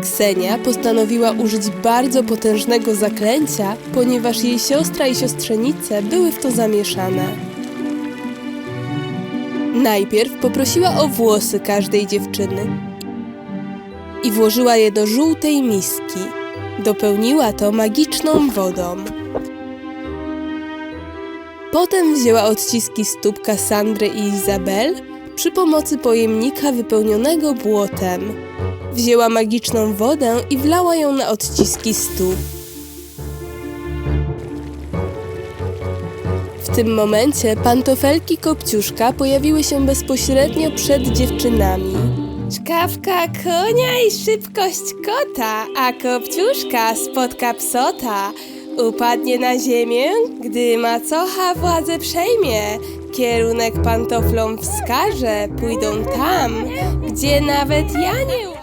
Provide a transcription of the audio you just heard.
Ksenia postanowiła użyć bardzo potężnego zaklęcia, ponieważ jej siostra i siostrzenice były w to zamieszane. Najpierw poprosiła o włosy każdej dziewczyny i włożyła je do żółtej miski. Dopełniła to magiczną wodą. Potem wzięła odciski stóp Kassandry i Izabel przy pomocy pojemnika wypełnionego błotem. Wzięła magiczną wodę i wlała ją na odciski stóp. W tym momencie pantofelki Kopciuszka pojawiły się bezpośrednio przed dziewczynami. Czkawka konia i szybkość kota, a Kopciuszka spotka psota. Upadnie na ziemię, gdy macocha władzę przejmie. Kierunek pantoflom wskaże, pójdą tam, gdzie nawet ja nie